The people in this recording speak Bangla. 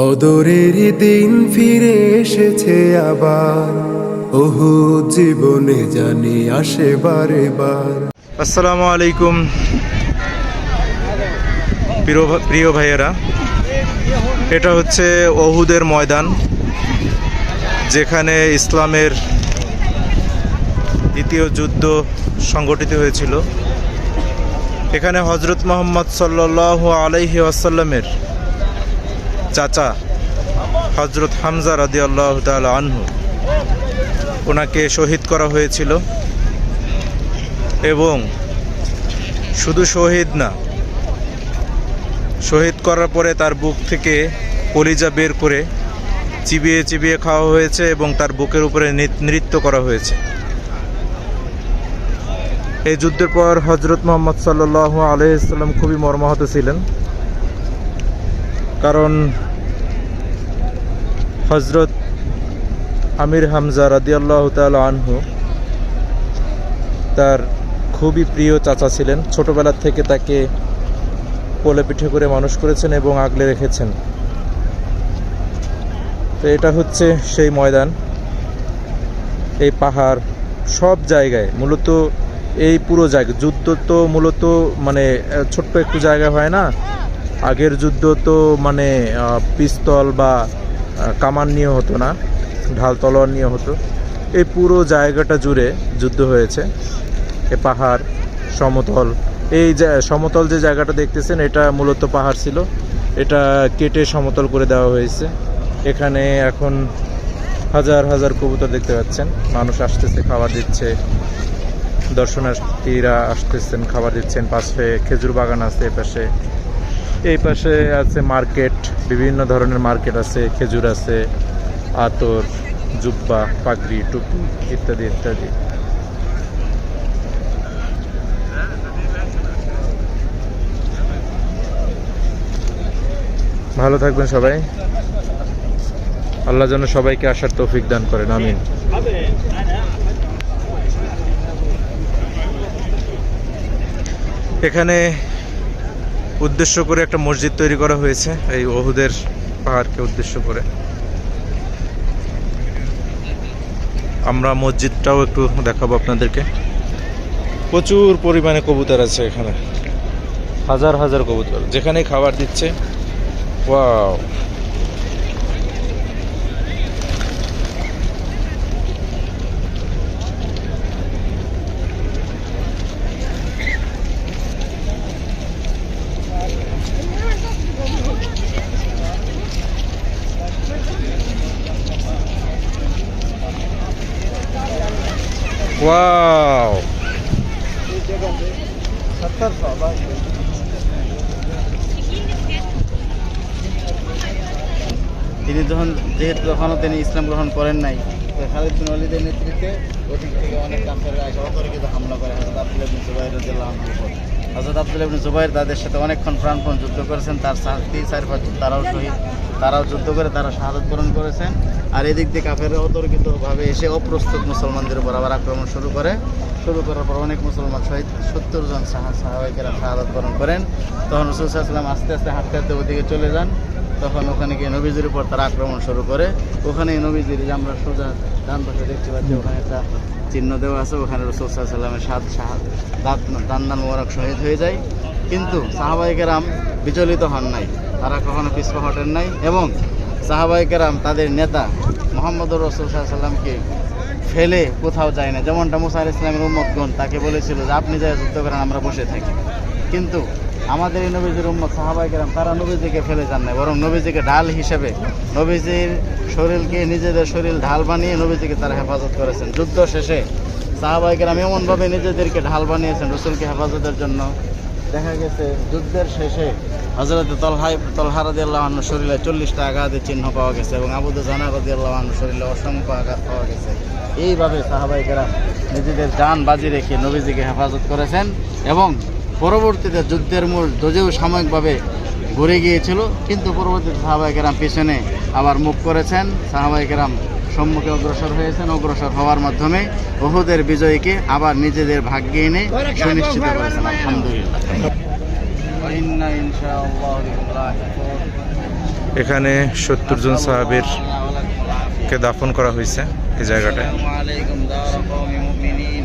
অদরের দিন ফিরে এসেছে আবার। ওহু জীবনে জানি আসে বারে বার আসসালামু আলাইকুম, প্রিয় ভাইয়েরা। এটা হচ্ছে অহুদের ময়দান, যেখানে ইসলামের দ্বিতীয় যুদ্ধ সংগঠিত হয়েছিল। এখানে হজরত মোহাম্মদ সাল্লাহ আলাইহি আসাল্লামের চাচা হজরত হামজা রাদি আল্লাহ তাল আনহু। ওনাকে শহীদ করা হয়েছিল। এবং শুধু শহীদ না, শহীদ করার পরে তার বুক থেকে কলিজা বের করে চিবিয়ে চিবিয়ে খাওয়া হয়েছে এবং তার বুকের উপরে নৃত্য করা হয়েছে। এই যুদ্ধের পর হজরত মোহাম্মদ সাল্লাহ আলহিসাল্লাম খুবই মর্মাহত ছিলেন। কারণ হজরত আমির হামজা রাদিয়াল্লাহ তাল আনহু তার খুবই প্রিয় চাচা ছিলেন। ছোটবেলা থেকে তাকে কোলে পিঠে করে মানুষ করেছেন এবং আগলে রেখেছেন। তো এটা হচ্ছে সেই ময়দান, এই পাহাড় সব জায়গায়, মূলত এই পুরো জায়গা, যুদ্ধ তো মূলত মানে ছোট্ট একটু জায়গা হয় না? আগের যুদ্ধ তো মানে পিস্তল বা কামান নিয়ে হতো না, ঢাল তলোয়ার নিয়ে হতো। এই পুরো জায়গাটা জুড়ে যুদ্ধ হয়েছে। এ পাহাড়, সমতল, এই সমতল যে জায়গাটা দেখতেছেন, এটা মূলত পাহাড় ছিল। এটা কেটে সমতল করে দেওয়া হয়েছে। এখানে এখন হাজার হাজার কবুতর দেখতে পাচ্ছেন। মানুষ আসতেছে, খাবার দিচ্ছে। দর্শনার্থীরা আসতেছেন, খাবার দিচ্ছেন। পাশে খেজুর বাগান আছে এই পাশে এই পাশে আছে মার্কেট, বিভিন্ন ধরনের মার্কেট আছে, খেজুর আছে, আতর, জুব্বা, পাগড়ি, টুপি ইত্যাদি ইত্যাদি। ভালো থাকবেন সবাই। আল্লাহ যেন সবাইকে আসার তৌফিক দান করেন, আমিন। এখানে উদ্দেশ্য করে একটা মসজিদ তৈরি করা হয়েছে, এই ওহুদের পাহাড়কে উদ্দেশ্য করে। আমরা মসজিদটাও একটু দেখাবো আপনাদেরকে। প্রচুর পরিমাণে কবুতর আছে এখানে। হাজার হাজার কবুতর। যেখানে খাবার দিচ্ছে, ওয়াও। ওয়াও তিনি যখন যেহেতু তখনও তিনি ইসলাম গ্রহণ করেন নাই। খালিদ বিন ওয়ালিদের নেতৃত্বে ওদিক থেকে অনেক অতর্কিত হামলা করে হাজার আব্দুল্লাহ বিন জুবাইর রাদিয়াল্লাহু উপর। হজরত আব্দুল ইবিন জুবাইর তাদের সাথে অনেকক্ষণ প্রাণপণ যুদ্ধ করেছেন। তার সাথী চার পাঁচ তারাও শহীদ। তারাও যুদ্ধ করে তারা শাহাদত পূরণ করেছেন আর এদিক দিয়ে কাফের অতর্কিতভাবে এসে অপ্রস্তুত মুসলমানদের উপর আবার আক্রমণ শুরু করে। শুরু করার পর অনেক মুসলমান শহীদ, সত্তর জন সাহাবাহিকেরা শাহাদত পূরণ করেন। তখন রসুল সাল্লাম আস্তে আস্তে হাঁটতে হাঁটতে ওদিকে চলে যান। তখন ওখানে গিয়ে নবীজির উপর তারা আক্রমণ শুরু করে। ওখানে নবীজির যে আমরা সোজা ডান পাশে দেখতে পাচ্ছি, ওখানে একটা চিহ্ন দেওয়া আছে। ওখানে রসুল সাল্লামের সাত দাঁত দান্দান মোবারক শহীদ হয়ে যায়। কিন্তু সাহাবাহিকেরাম বিচলিত হন নাই। তারা কখনো পিছপা হটেন নাই এবং সাহাবাহিকেরাম তাদের নেতা মোহাম্মদ রসুল সাল্লামকে ফেলে কোথাও যায় না। যেমনটা মুসার ইসলামের উম্মতগণ তাকে বলেছিল যে, আপনি যাই যুদ্ধ করেন, আমরা বসে থাকি। কিন্তু আমাদের এই নবীজির উম্মত সাহাবাই কেরাম, তারা নবীজিকে ফেলে যান না বরং নবীজিকে ঢাল হিসেবে নবীজির শরীরকে, নিজেদের শরীর ঢাল বানিয়ে নবীজিকে তারা হেফাজত করেছেন। যুদ্ধ শেষে সাহাবাই কেরাম এমনভাবে নিজেদেরকে ঢাল বানিয়েছেন, রসুলকে হেফাজতের জন্য। দেখা গেছে, যুদ্ধের শেষে হজরত তলহাই তলহা রাদি আল্লাহ শরীরে চল্লিশটা আঘাতের চিহ্ন পাওয়া গেছে এবং আবুদ জানা রাদি আল্লাহ শরীরে অসংখ্য আঘাত পাওয়া গেছে। এইভাবে সাহাবাইকেরা নিজেদের যান বাজি রেখে নবীজিকে হেফাজত করেছেন এবং পরবর্তীতে যুদ্ধের মূল যদিও সাময়িকভাবে ঘুরে গিয়েছিল কিন্তু পরবর্তীতে সাহাবাইকেরাম পিছনে আবার মুখ করেছেন। সাহাবাইকেরাম সম্মুখে অগ্রসর হয়েছেন। অগ্রসর হওয়ার মাধ্যমে বহুদের বিজয়ীকে আবার নিজেদের ভাগ্যে এনে সুনিশ্চিত করেছেন। আলহামদুলিল্লাহ। এখানে সত্তর জন সাহাবের কে দাফন করা হয়েছে এই জায়গাটায় আলাইকুম দাওয়া কওমি মুমিনিন